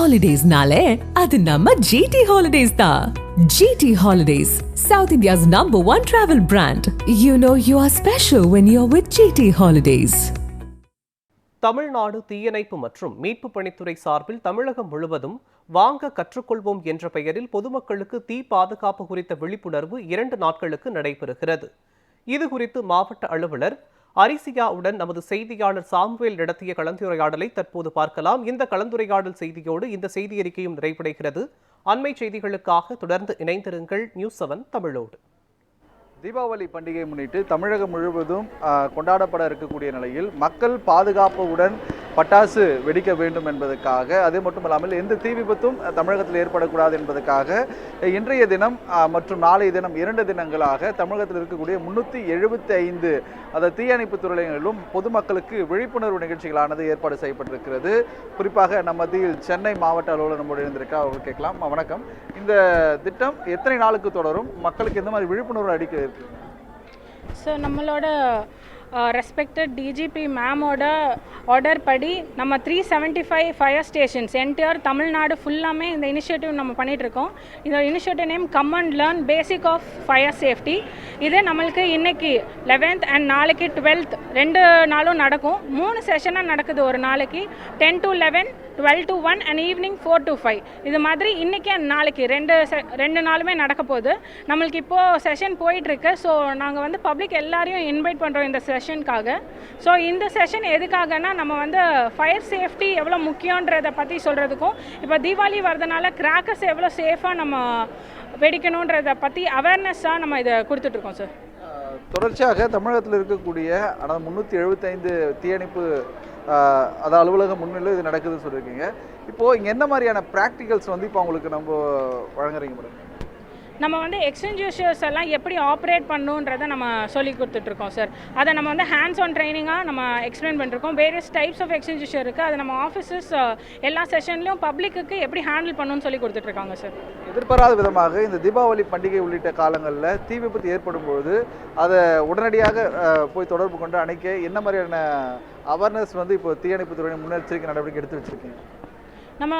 ஹாலிடேஸ்னாலே அது நம்ம ஜிடி ஹாலிடேஸ் தான் GT holidays south India's number one travel brand you know you are special when you are with GT holidays Tamil Nadu தீயணைப்பு மற்றும் மீட்பு பணித்துறை சார்பில் தமிழகம் முழுவதும் வாங்க கற்றுக்கொள்வோம் என்ற பெயரில் பொதுமக்களுக்கு தீ பாதுகாப்பு குறித்த விழிப்புணர்வு இரண்டு நாட்களுக்கு நடைபெறுகிறது. இது குறித்து மாவட்ட அலுவலர் அரிசியாவுடன் நமது செய்தியாளர் சாமுவேல் நடத்திய கலந்துரையாடலை தற்போது பார்க்கலாம். இந்த கலந்துரையாடல் செய்தியோடு இந்த செய்தி அறிக்கையும் நிறைவடைகிறது. அண்மை செய்திகளுக்காக தொடர்ந்து இணைந்திருங்கள். நியூஸ் செவன் தமிழோடு. தீபாவளி பண்டிகை முன்னிட்டு தமிழகம் முழுவதும் கொண்டாடப்பட இருக்கக்கூடிய நிலையில் மக்கள் பாதுகாப்புடன் பட்டாசு வெடிக்க வேண்டும் என்பதற்காக அது மட்டும் இல்லாமல் எந்த தீ விபத்தும் தமிழகத்தில் ஏற்படக்கூடாது என்பதற்காக இன்றைய தினம் மற்றும் நாளைய தினம் இரண்டு தினங்களாக தமிழகத்தில் இருக்கக்கூடிய முன்னூற்றி எழுபத்தி ஐந்து அந்த தீயணைப்பு துறையங்களிலும் பொதுமக்களுக்கு விழிப்புணர்வு நிகழ்ச்சிகளானது ஏற்பாடு செய்யப்பட்டிருக்கிறது. குறிப்பாக நம்ம மத்தியில் சென்னை மாவட்ட அலுவலர் நம்மோடு இருந்திருக்கா அவர் கேட்கலாம். வணக்கம். இந்த திட்டம் எத்தனை நாளுக்கு தொடரும்? மக்களுக்கு எந்த மாதிரி விழிப்புணர்வு அடிக்க இருக்கு? ஸோ நம்மளோட ரெஸ்பெக்டட் டிஜிபி மேமோட ஆர்டர் படி நம்ம three seventy five fire stations NTR Tamil Nadu ஃபுல்லாமே இந்த இனிஷியேட்டிவ் நம்ம பண்ணிகிட்ருக்கோம் இந்த initiative name come and learn basic of fire safety இது நம்மளுக்கு இன்றைக்கி லெவன்த் அண்ட் நாளைக்கு டுவெல்த் ரெண்டு நாளும் நடக்கும். மூணு செஷனாக நடக்குது ஒரு நாளைக்கு. Ten to eleven twelve to one and evening four to five இது மாதிரி இன்றைக்கி அண்ட் நாளைக்கு ரெண்டு ரெண்டு நாளுமே நடக்க போகுது. நம்மளுக்கு இப்போது செஷன் போயிட்டுருக்கு. ஸோ நாங்கள் வந்து பப்ளிக் எல்லாரையும் இன்வைட் பண்ணுறோம் இந்த செஷனுக்காக ஸோ இந்த செஷன் எதுக்காகனா நம்ம வந்து ஃபயர் சேஃப்டி எவ்வளோ முக்கியன்றதை பற்றி சொல்கிறதுக்கும் இப்போ தீபாவளி வரதுனால கிராக்கர்ஸ் எவ்வளோ சேஃபாக நம்ம வெடிக்கணுன்றதை பற்றி அவேர்னஸ்ஸாக நம்ம இதை கொடுத்துட்ருக்கோம் சார் தொடர்ச்சியாக தமிழகத்தில் இருக்கக்கூடிய ஆனால் முந்நூற்றி எழுபத்தைந்து தீயணைப்பு அது அலுவலகம் முன்னிலையில் இது நடக்குதுன்னு சொல்லியிருக்கீங்க. இப்போது இங்கே என்ன மாதிரியான ப்ராக்டிகல்ஸ் வந்து இப்போ உங்களுக்கு நம்ம வழங்குறீங்க மேடம் நம்ம வந்து எக்ஸ்டென்ஜூஷர்ஸ் எல்லாம் எப்படி ஆப்ரேட் பண்ணுன்றதை நம்ம சொல்லி கொடுத்துட்ருக்கோம் சார் அதை நம்ம வந்து ஹேண்ட்ஸ் ஆன் ட்ரைனிங்காக நம்ம எக்ஸ்பிளைன் பண்ணிருக்கோம். வேரியஸ் டைப்ஸ் ஆஃப் எக்ஸ்டென்ஜூஷர் இருக்குது அதை நம்ம ஆஃபீஸஸ் எல்லா செஷன்லையும் பப்ளிக்கு எப்படி ஹேண்டில் பண்ணணும்னு சொல்லி கொடுத்துட்ருக்காங்க சார் எதிர்பாராத விதமாக இந்த தீபாவளி பண்டிகை உள்ளிட்ட காலங்களில் தீ விபத்து ஏற்படும் பொழுது அதை உடனடியாக போய் தொடர்பு கொண்டு அணைக்க என்ன மாதிரியான அவேர்னஸ் வந்து இப்போ தீயணைப்பு துறையின் முன்னெச்சரிக்கை நடவடிக்கை எடுத்து வச்சிருக்கீங்க? நம்ம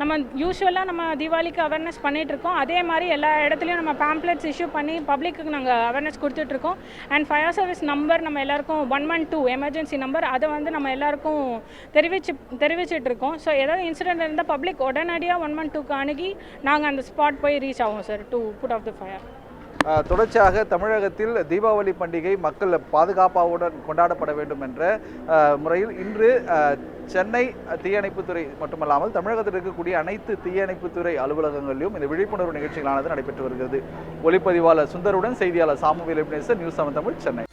நம்ம யூஸ்வலாக நம்ம தீபாவளிக்கு அவேர்னஸ் பண்ணிகிட்ருக்கோம் அதே மாதிரி எல்லா இடத்துலையும் நம்ம பேம்ப்ளெட்ஸ் இஷ்யூ பண்ணி பப்ளிக்கு நாங்கள் அவேர்னஸ் கொடுத்துட்ருக்கோம் அண்ட் ஃபயர் சர்வீஸ் நம்பர் நம்ம எல்லாருக்கும் one one two emergency number அதை வந்து நம்ம எல்லாருக்கும் தெரிவிச்சு தெரிவிச்சிட்ருக்கோம் ஸோ ஏதாவது இன்சிடென்ட் இருந்தால் பப்ளிக் உடனடியாக ஒன் ஒன் டூக்கு அணுகி நாங்கள் அந்த ஸ்பாட் போய் ரீச் ஆகும் sir to put off the fire தொடர்ச்சியாக தமிழகத்தில் தீபாவளி பண்டிகை மக்கள் பாதுகாப்பாவுடன் கொண்டாடப்பட வேண்டும் என்ற முறையில் இன்று சென்னை தீயணைப்புத்துறை மட்டுமல்லாமல் தமிழகத்தில் இருக்கக்கூடிய அனைத்து தீயணைப்புத்துறை அலுவலகங்களிலும் இந்த விழிப்புணர்வு நிகழ்ச்சிகளானது நடைபெற்று வருகிறது. ஒளிப்பதிவாளர் சுந்தருடன் செய்தியாளர் Samuel news seven Tamil Chennai.